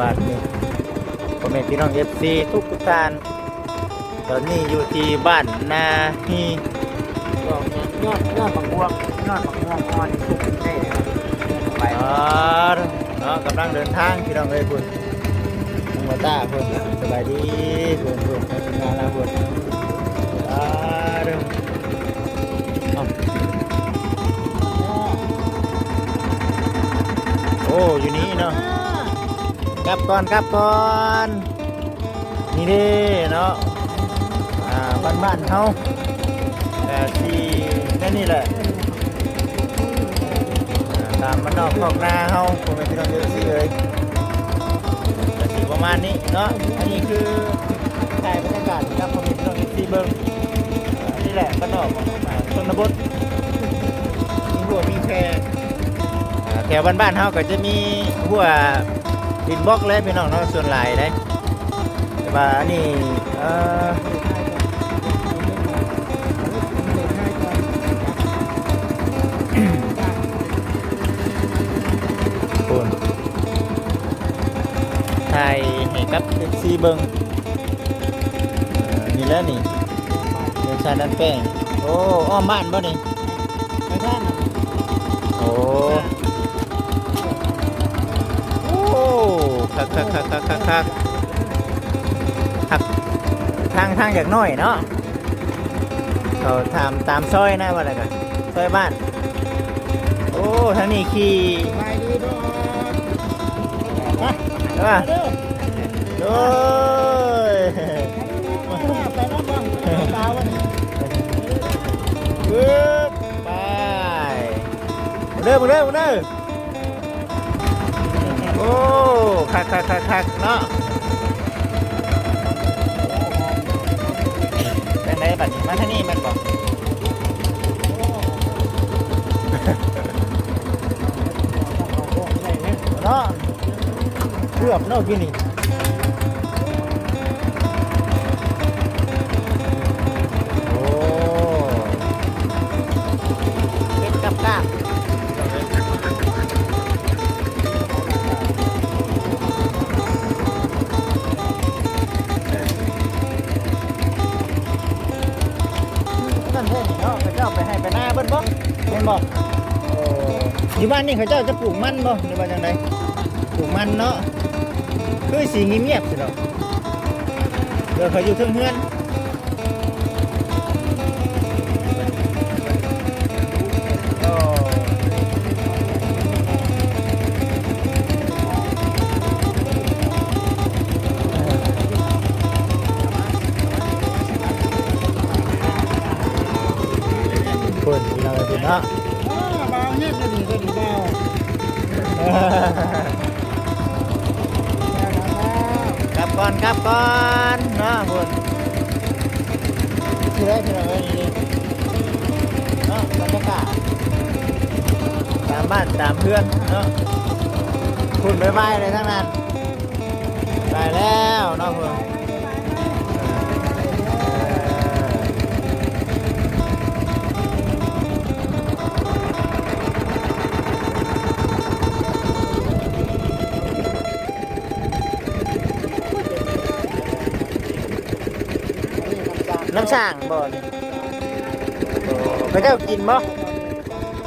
บ้านนี้พ่อแม่พี่น้องเอฟซีทุกทุกท่านตอนนี้อยู่ที่บ้านนาฮียอดยอดยอดบางวงยอดบางวงอ่อนทุกได้ไปอ๋อเนาะกำลังเดินทางพี่น้องเอ้ยคุณน้องมาตาคุณสบายดีคุณคุณทำงานแล้วคุณอ่าเริ่มเอ้าโอ้อยู่นี่เนาะ กลับก่อนกลับก่อน นี่เด้เนาะอ่าบ้านบ้านเขาแต่ที่นั่นนี่แหละตามมันนอกขอกนาเขาผมเป็นพี่น้องเยอะสิเลยแต่สิประมาณนี้เนาะอันนี้คือถ่ายบรรยากาศครับผมเป็นพี่น้องเยอะสิเบิ้งนี่แหละบ้านนอกอ่าชนบทมีหัวมีแพรอ่าแถวบ้านๆเขาก็จะมีหัว ดินบล็อกเลยพี่น้องเนาะส่วนหลายเลยแต่ว่าอันนี้เอ่อคุณไทยให้กับเอ็กซีเบิงนี่แล้วนี่เดือนชาดันแป้งโอ้อ้อมบ้านบ่นี่ คักคักทางทางจากน้อยเนาะเขาทำตามซอยนะว่าอะไรกันซอยบ้าน โอ้ทางนี้ขี่ไปดีด้วยใช่ป่ะเด้อโอ้ยไปน้ำบ้างตาวันปึ๊บไปเด้อมาเด้อมเด้อโอ้ คักคักคักคักเนาะเป็นไรบัดนี้มาที่นี่มันบอกเนาะเกือบเนาะกินนี่ บิ้ลบ่เห็นบอกอยู่บ้านนี่เขาเจ้าจะปลูกมันบ่หรือว่าจังไดปลูกมันเนาะคือสีเงียบๆสิเราเดี๋ยวเขาอยู่เทึงเฮือน ก่อนครับก่อนเนาะคนที่แรกที่เราเห็นเนาะบรรยากาศตามบ้านตามเพื่อนเนาะคุณบายบายเลยทั้งนั้น ไปแล้วเนาะคุณน้ำช่างบ่นี่โอ้เขาเจ้ากินบ่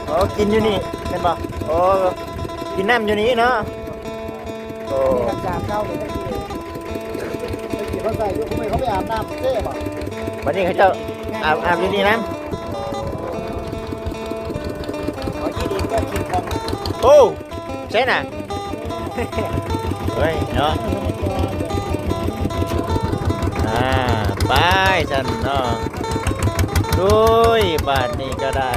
โอ้กินอยู่นี่เป็นบ่โอ้กินน้ำอยู่นี่เนาะโอ้น้ำจานเข้าเลยได้ทีไปกี่เขาใส่ยกมือเขาไปอาบน้ำเท่ป่ะวันนี้เขาเจ้าอาบอาบอยู่นี่นะเขาที่ดินก็กินของโอ้ใช่น่ะเฮ้ยเนาะอ่า ไปจันเนาะด้วยบาทนี้ก็ได้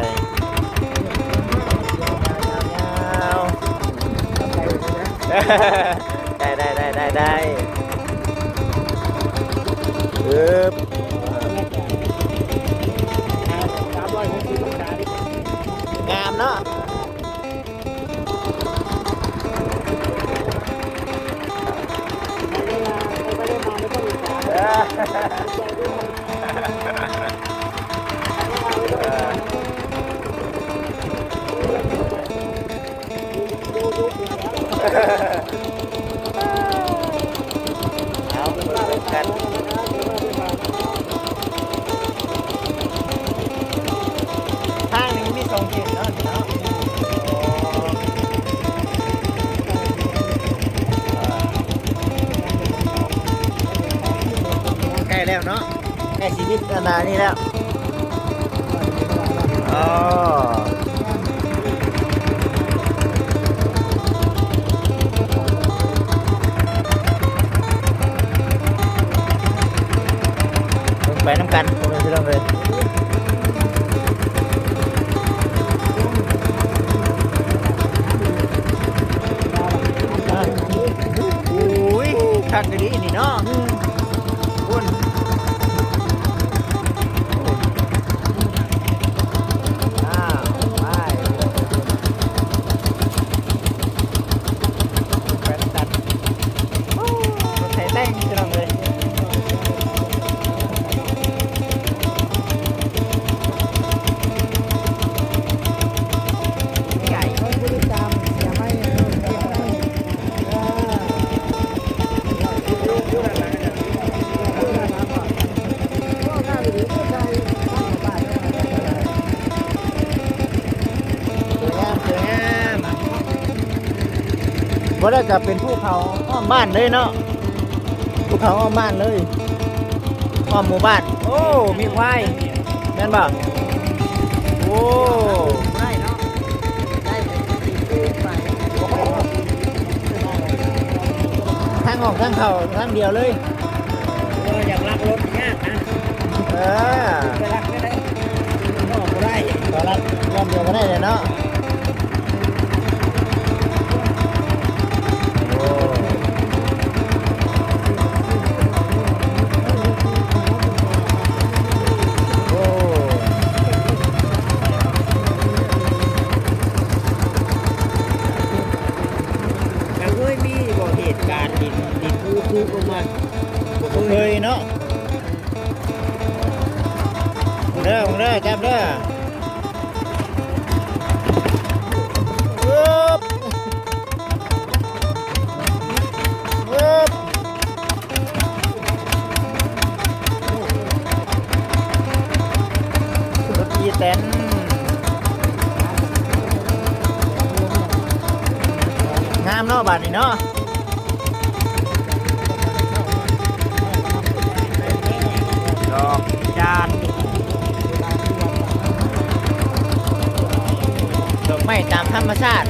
ได้ได้ได้ได้ได้ปึ๊บสามร้อยหกสิบองศาดิงามเนาะ ทั้งดีนี่เนาะ แล้วก็เป็นภูเขาอ้อมบ้านเลยเนาะภูเขาอ้อมบ้านเลยอ้อมหมู่บ้าน โอ้ มีควายแม่นบ่โอ้ได้เนาะได้ไปทางออกทั้งเขาทั้งเดียวเลยเราอยากลักรถยายนะเออไปรักได้ก็อก็ได้ก็รักรอบเดียวก็ได้เลยเนาะ เด้อมึงเด้อจับเด้อแตนงามเนาะบาดนี้เนาะ ตามธรรมชาติ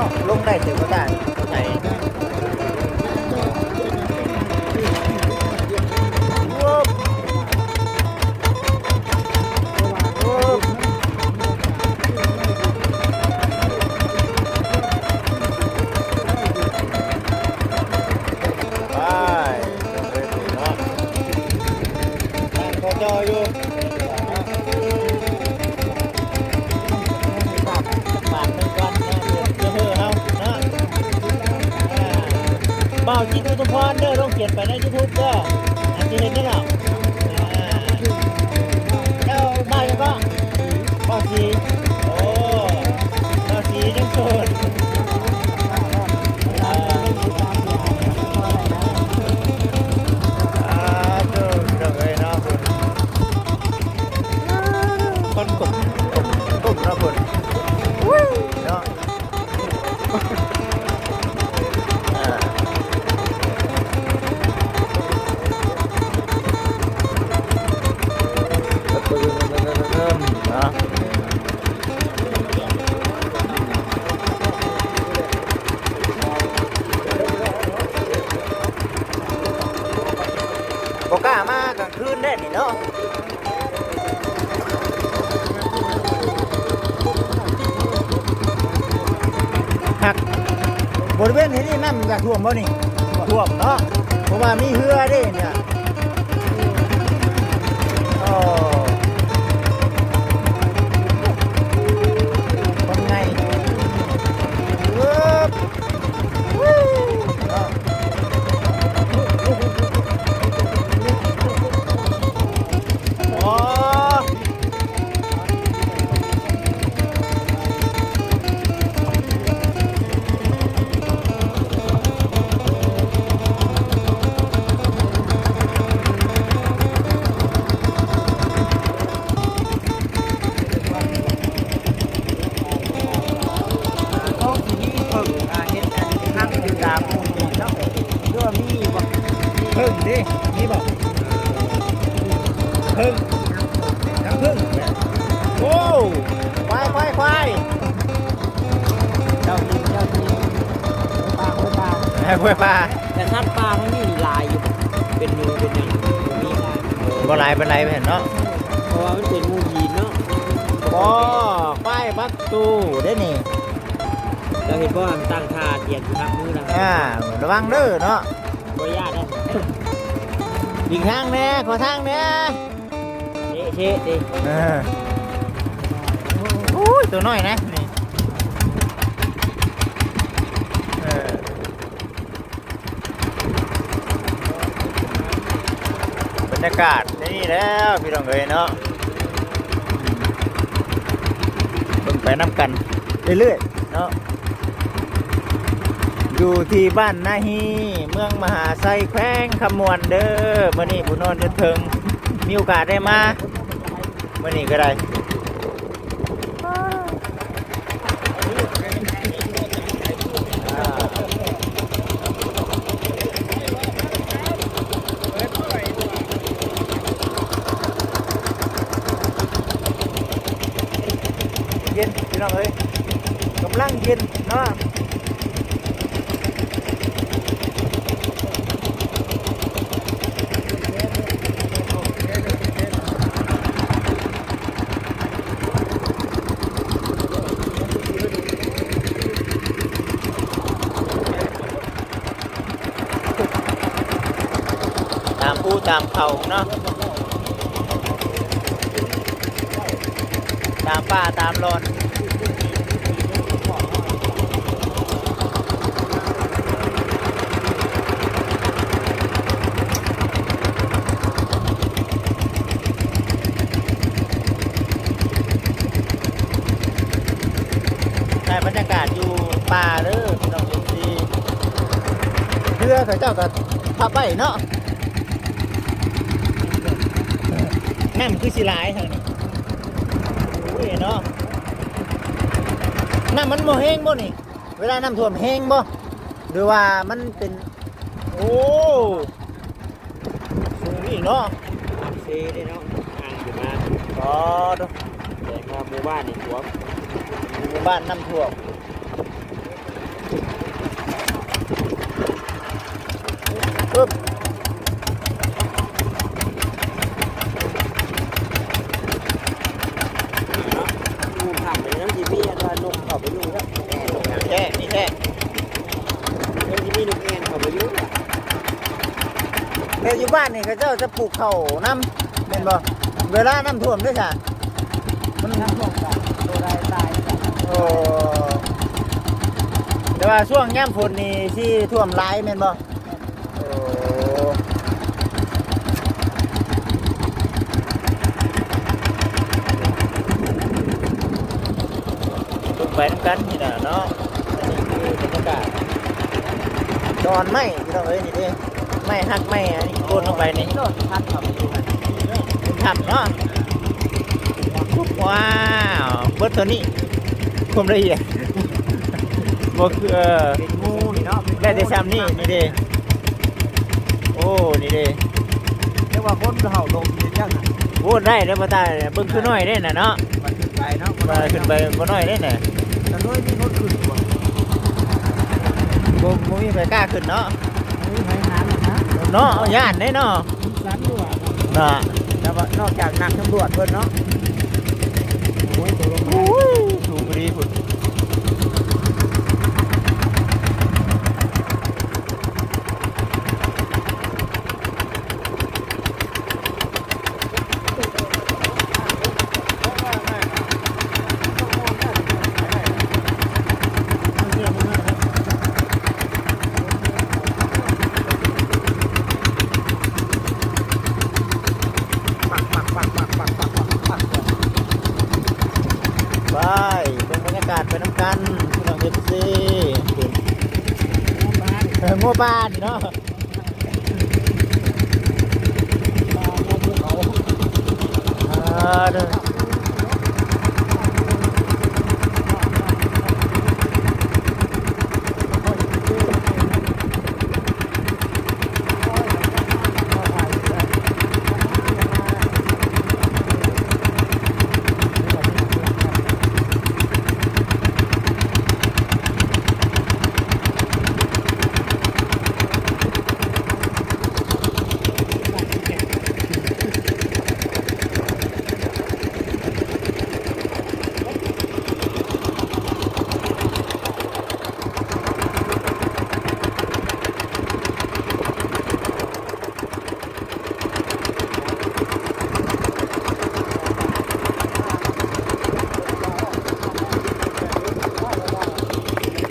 นาะลงได้เต็ก็ได้ ท่วมบ่นี่ท่วมเนาะเพราะว่ามีเหือเด้เนี่ย พึ่งน้ำพึ่งโอ้ควายควายควายเจ้าที่เจ้าที่ปลาโคปลาแม่ควายปลาแต่ทัดปลามันมีลายอยู่ เป็นงูเป็นหยังมีลายบ่หลายเป็นไรไปเห็นเนาะเพราะว่ามันเป็นงูยีนเนาะบ่ควายประตูได้นี่เราเห็นว่ามันตั้งท่าเตียงอยู่ทางมือนะอ่าระวังเด้อเนาะบ่ยากได้อีกทางแน่ขอทางแน่ เชะเชะดิเออโอ้ยตัวน้อยนะนี่เออบรรยากาศนี่แล้วพี่น้องเอ๋ยเนาะเบิ่งไปน้ำกันเรื่อยๆเนาะอยู่ที่บ้านนาฮีเมืองมหาไซแขวงขมวนเด้อมื่อนี้บุญนอนจนถึงมีโอกาสได้มา มื่อนี้ก็ได้อ่าเย็นพี่น้องเอ้ยกำลังเย็นเนาะ ตามผู้ตามเขาเนาะตามป้าตามรอนได้บรรยากาศอยู่ป่าเด้อพี่น้องเอฟซีเรือเขาเจ้าก็พับไว้เนาะ น้ำคือสิหลายทางนี้โอ้ยเนาะน้ำมันโมแห้งบ่นี่ เวลาน้ำท่วมแห้งบ่หรือว่ามันเป็น โอ้สูงอีกเนาะเชะได้เนาะอ่างอยู่มาอ๋อดูแต่ว่าหมู่บ้านนี่หัวมหมู่บ้านน้ำท่วมปึ๊บ งูขับไปน้ำจีมี่อันว่านกเข้าไปอยู่ครับ แค่นี่แค่ น้ำจีมี่นกแอ่นเข้าไปอยู่น่ะ แต่อยู่ บ้านนี่เขาเจ้าจะปลูกข้าวน้ำเป็นบ่เวลาน้ำท่วมด้วยจ้ะมันน้ำท่วมกันตัวใดตายกันโอ้แต่ว่าช่วงย่ำฝนนี่ที่ท่วมหลายแม่นบ่โอ้ลงไปน้ำกันนี่นะเนาะอันนี้คือบรรยากาศดอนไม้ที่เราเอ้ยนี่เด้ ไม้หักไม้อันนี้โกนลงไปนี่โดดพัดเข้าไปอยู่กันเป็นถ้ำเนาะว้าวเบิร์ตัวนี้ความละเอียดบ่คือเออเป็นงูนี่เนาะได้แต่ซ้ำนี่นี่เด้โอ้นี่เด้เรียกว่าคนเห่าลมนี่จังน่ะโอ้ได้แล้วบ่ตายเบิ่งคือน้อยได้น่ะเนาะมันขึ้นไปเนาะมาขึ้นไปบ่น้อยได้น่ะแต่ด้วยที่รถขึ้นบ่บ่บ่มีใครกล้าขึ้นเนาะ มีไผหาหรอกนะ เนาะเอาย่านได้เนาะสันด้วยน่ะแต่ว่านอกจากนักตำรวจเพิ่นเนาะโอ้ยตัวลงมาโอ้ยถูกพอดีพุ่น เป็นบรรยากาศไปน้ำกันพี่น้องเอฟซีเออโม่บ้านเนาะอ่าเด้อ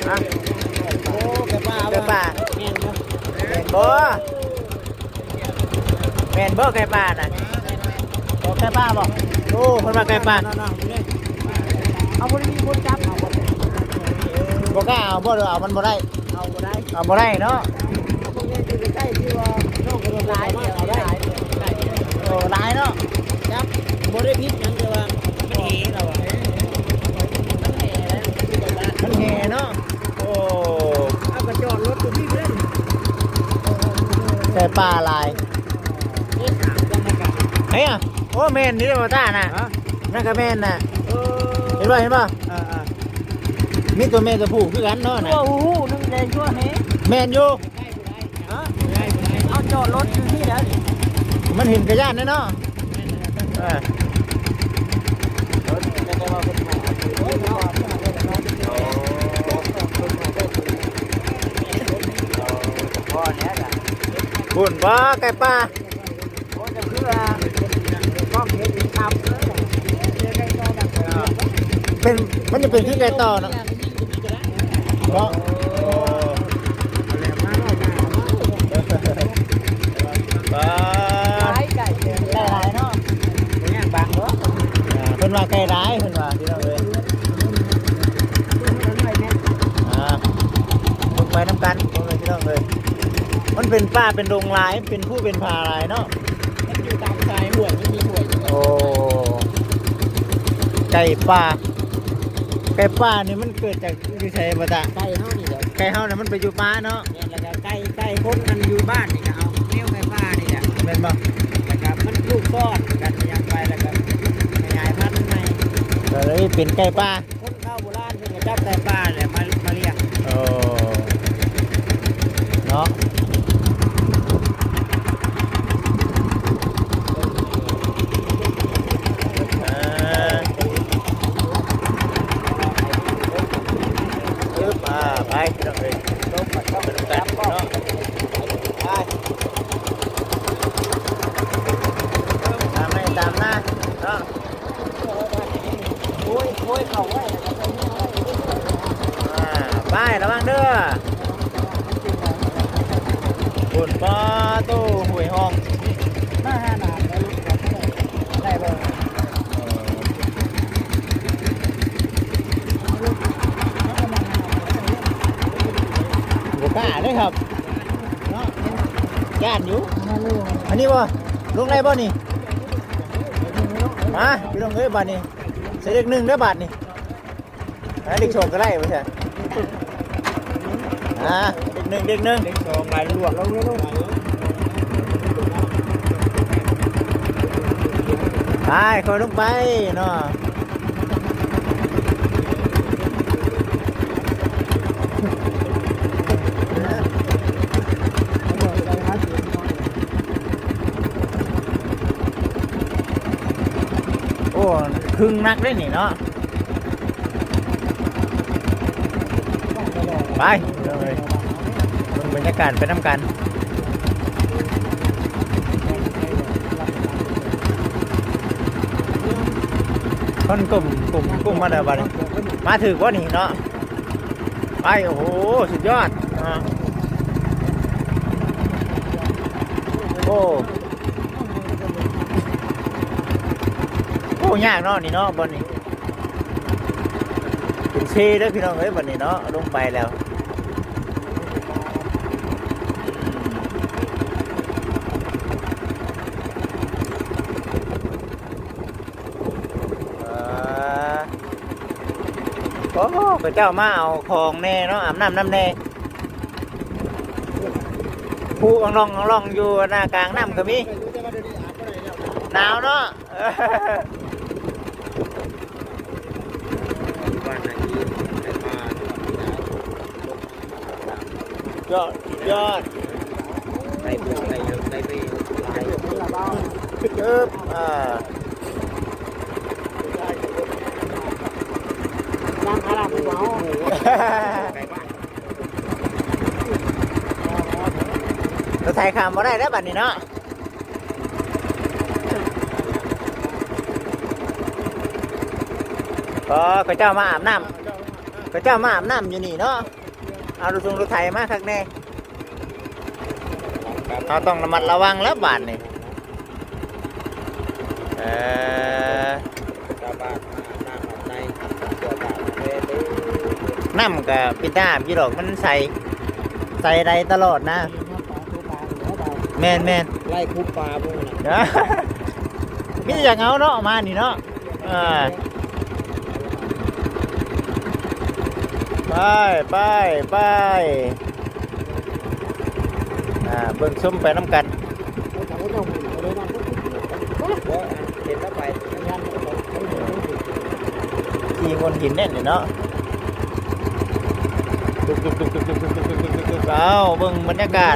อะ โอ้แกป้า ไก่ป่า แม่นบ่ แมนบ่แมนบ่ ไก่ป่าน่ะบอกไก่ป่าบอกโอ้คนมาไก่ป่าน้องๆนี่เอาบ่ได้มีคนจับเอาบ่ได้บอกกล้าเอาบ่เด้อเอามันบ่ได้เอาบ่ได้เอาบ่ได้เนาะเอาพวกนี้อยู่ใกล้ๆที่ว่าน้องก็บ่ได้เอาได้โอ้หลายเนาะจับบ่ได้ผิดหยังแต่ว่ามันเหเราอะมันเหแล้วมันแห่เนาะโอ้เอากระจอดรถตัวพี่เล่นไก่ป่าหลาย เอ๊ะยังไงกันเฮ้ยอะโอ้แม่นนี่เด้อบ่ต้าน่ะฮะนั่นก็แม่นน่ะเออเห็นบ่เห็นบ่อ่ามีตัวแม่ตัวผู้คือกันเนาะๆน่ะชั่วหูหูนึงแดงชั่วเฮแม่นอยู่ฮะเอาจอดรถอยู่ที่แล้วมันเห็นกระยานเนาะเออรถจะได้ว่าเป็นหมอโอ้ยเนาะพ่อเนี้ยจ้ะบุญบ่ไก่ป่า โอ้จะคือว่าก้องเห็นทำเลยเจอใกล้ก็แบบ เป็นมันจะเป็นคือไก่ต่อเนาะเนาะโอ้แรงมากเลยนะป่าไก่ไก่เจอได้หลายเนาะเนี่ยบางเหรออ่าเพิ่นว่าไก่ร้ายเพิ่นว่าพี่น้องเอ้ยอ่าลงไปน้ำกันพี่น้องเอ้ยมันเป็นป่าเป็นดงหลายเป็นผู้เป็นพาหลายเนาะมันอยู่ตามสายห่วยไมันมีห่วยโอ้ ไก่ป่า ไก่ป่านี่มันเกิดจากอยู่ไสบ่ตะไก่เฮานี่เดี๋ยวไก่เฮานี่มันไปอยู่ป่าเนาะเนี่ยแล้วก็ไก่ไก่คนมันอยู่บ้านนี่ก็เอาเลี้ยวไก่ป้านี่แหละแม่นบ่แล้วก็มันลูกซ่อนกันยังไปแล้วก็ขยายพันธุ์ใหม่ก็เลยเป็นไก่ป่าคนเข้าโบราณเพิ่นก็จับไก่ป้าเนี่ยมามาเลี้ยงโอ้เนาะอ่าปึ๊บอ่าไปพี่น้องเอ้ย ลงมาเข้า ไป ไป ดูกั จั น บก็ เนาะไปตามให้ตามหน้าเนาะ โอ้ยโอ้ยเข้าไว้แล้วก็ไปเนี่ยไว้ อ่าไประวังเด้อ บุญปอตู้หวยห้องหน้าห้าหนาแล้วลูกก็ได้บ่บุกล้าเลยครับเนาะย่านอยู่อันนี้บ่ลงได้บ่นี่มาพี่น้องเอ้ยบาทนี่ใส่เด็กหนึ่งได้บาทนี่เด็กโชคก็ได้บ่ใช่อ่า หนึ่งเด็กหนึ่งเด็กสองหลลวกลงลูกไปคอยลงไปเนาะโอ้ครึ่งนักได้นี่เนาะไปเลย รรยากาศไปน้ำกันคนกลุ่มกลุ่มกลุ่มมาเด้อบัดนี้มาถึงว่านี่เนาะไปโอ้โหสุดยอดอ่าโอ้โอ้ยากเนาะนี่เนาะบนนี้เชได้พี่น้องเอ้ยวันนี้เนาะลงไปแล้ว โอ้โหพระเจ้ามาเอาของแน่เนาะอาบน้ำน้ำแน่ผู้อังลองอังลองอยู่หน้ากลางน้ำก็มีหนาวเนาะบ้านไหนที่ไอ้ปลายอดยอดไอ้บุกไอ้เยอะไอ้ไปไอ้จึ๊บอ่า ร้านอาหารหมูไก่บ้าน เราถ่ายคำมาได้แล้วบัดนี้เนาะก็ข้าเจ้ามาอาบน้ำข้าเจ้ามาอาบน้ำอยู่นี่เนาะ เอารถทรงรถไถมาคักแน่เราต้องระมัดระวังแล้วบาดนี่เอ้ นมาหน้าของในเกี่ยวกับเวทีน้ำกับปิดน้ำยี่ดอกมันใส่ใส่ใดตลอดนะ แมนแมนไล่คุบปลาพวกนั้นเด้อมีแต่อย่างเอาเนาะมานี่เนาะเออไปไปไปอ่าเบิ่งส้มไปน้ำกันเห็นแล้วไปงานทีคนหินแน่นเลยเนาะ ตึกตึกตึกตึกตึกตึกตึกตึกตึกตึกตึกเอาเบิ่งบรรยากาศ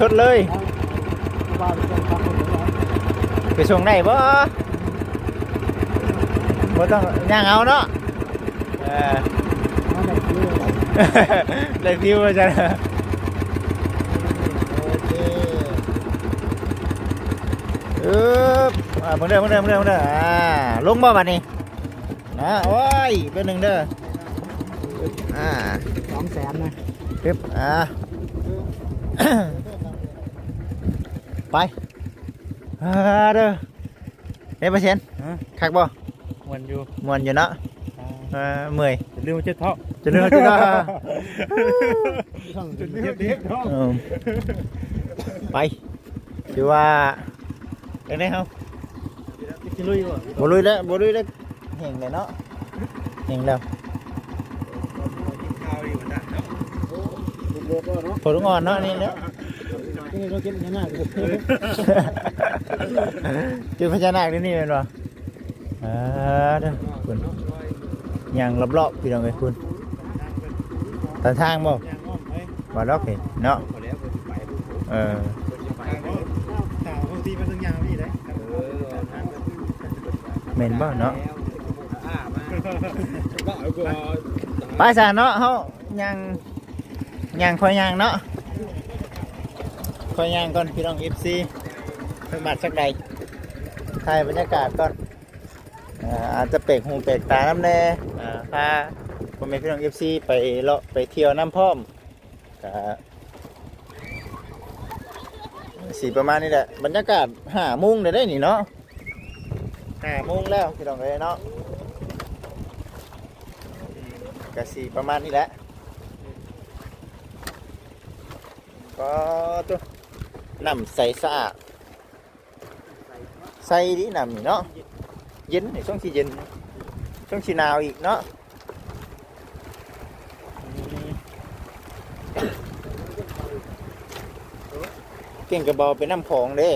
สดๆเลยไปส่วงได้บ่บ่ต้องย่างเอาเนาะเออได้ฟิวมาจ้ะเอออ่าเพิ่งเด้อเพิ่งเด้อเพิ่งเด้อเพิ่งเด้ออ่าลงบ่บัดนี้นะโอ้ยเป็นหนึ่งเด้อ อ่าสองแสนนะปึ๊บอ่า ไปอ่าเด้อเฮ้ยเปอร์เซ็นต์คักบ่วันอยู่มวนอยู่เนาะเออเมื่อยเรื่องเช็ดเท้าจะเลือกจะได้จุดเช็ดเด็กเท้าเออไปคือว่าเป็นไงครับที่ลุยว่ะบลุยแล้วบลุยแล้วเห็นเลยเนาะเห็นแล้ว ผลงอนเนาะนี่แล้วจุดพญานาคนี่นี่เป็นบ่อ่าเด้อคุณยังรอบๆพี่น้องเอ้ยคุณตาทางบ่บ่ดอกเห็นเนาะเออเมนบ่เนาะไปซะเนาะเฮายัง ยังคอยยังเนาะคอยยังก่อนพี่น้อง FC สักบาทสักใดถ่ายบรรยากาศก่อนอาจจะเปกหูเปกตาน้ำแน่พาพ่อแม่พี่น้อง FC ไปเลาะไปเที่ยวน้ำพร้อมสีประมาณนี้แหละบรรยากาศหามุ้งได้ได้นี่เนาะหามุ้งแล้วพี่น้องเลยเนาะก็สีประมาณนี้แหละ có tu nằm say xa say đi nằm gì nó dính thì xuống chi dính xuống chi nào gì nó เก่งกระบอกเป็นน้ำของเด้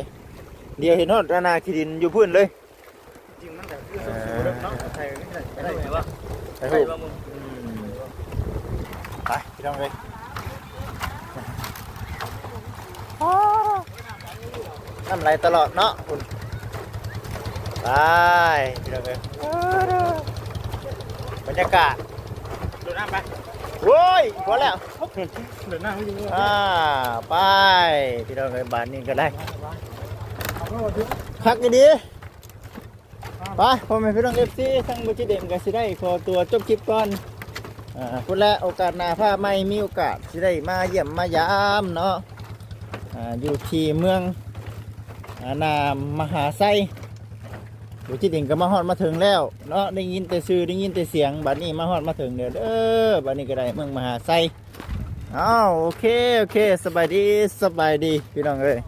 เดียวเห็นทอดรานาขีดินอยู่พื้นเลยจริงมันแต่คือสูงๆเนาะใส่ไม่ได้ใส่ไหนวะใส่หูไปพี่น้องเลย น้ำไหลตลอดเนาะคุณไปพี่น้องเลยบรรยากาศดูน้ำไปโว้ยพอแล้วเดินหน้าไม่ยิงอ่าไปพี่น้องเลยบานนี้ก็ได้พักดีๆไปพ่อแม่พี่น้องเอฟซีทั้งบุจิเดมกันสิได้ขอตัวจบคลิปก่อนอ่าพูดแล้วโอกาสหน้าผ้าไม่มีโอกาสสิได้มาเยี่ยมมายามเนาะอ่าอยู่ที่เมืองอา นามมหาไซบุจิติงก็มาฮอดมาถึงแล้วเนาะได้ยินแต่ซื้อได้ยินแต่เสียงบัดนี้มาฮอดมาถึงเด้อเด้อบัดนี้ก็ได้เมืองมหาไซอ้าวโอเคโอเคสบายดีสบายดีพี่น้องเอ้ย